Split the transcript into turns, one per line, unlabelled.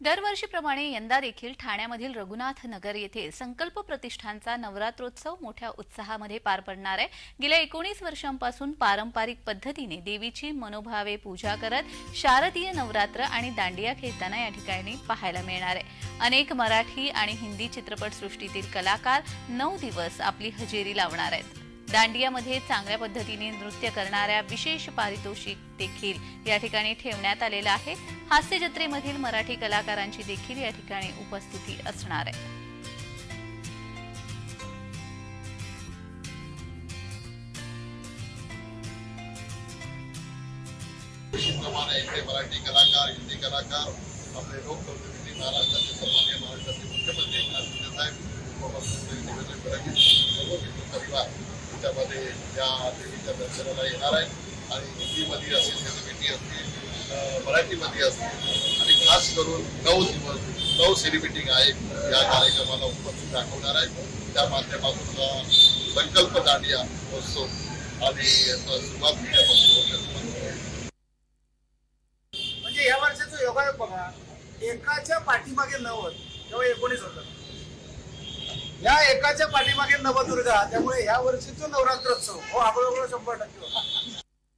दरवर्षीप्रमाणे यंदा देखील ठाण्यामधील रघुनाथ नगर येथे संकल्प प्रतिष्ठानचा नवरात्रोत्सव मोठ्या उत्साहामध्ये पार पडणार आहे. गेल्या एकोणीस वर्षांपासून पारंपरिक पद्धतीने देवीची मनोभावे पूजा करत शारदीय नवरात्र आणि दांडिया खेळताना या ठिकाणी पाहायला मिळणार आहे. अनेक मराठी आणि हिंदी चित्रपटसृष्टीतील कलाकार नऊ दिवस आपली हजेरी लावणार आहेत. दांडियामध्ये चांगल्या पद्धतीने नृत्य करणाऱ्या विशेष पारितोषिक देखील या ठिकाणी ठेवण्यात आलेलं आहे. हास्य जत्रेमधील मराठी कलाकारांची देखील या ठिकाणी उपस्थिती असणार आहे.
इथे मराठी कलाकार हिंदी कलाकार आपले लोकप्रतिनिधी महाराष्ट्राचे सन्मान्य महाराष्ट्राचे मुख्यमंत्री एकनाथ शिंदे देवीच्या दर्शनाला येणार आहे. आणि हिंदीमध्ये असेल सेलिब्रिटी असतील मराठीमध्ये असतील आणि खास करून नऊ दिवस नऊ सेलिब्रिटी आहे या कार्यक्रमाला उपस्थित दाखवणार आहे त्या माध्यमातून हा संकल्प दांडिया महोत्सव आणि याचा सुरुवात केल्यापासून
म्हणजे या वर्षाचा योगायोग बघा. एकाच्या पाठीमागे नवद तेव्हा एकोणीस होतं. पाठीमागे नवदुर्गा त्यामुळे ह्या वर्षीचं नवरात्रोत्सव. हो अगोदर शंभर टक्के होता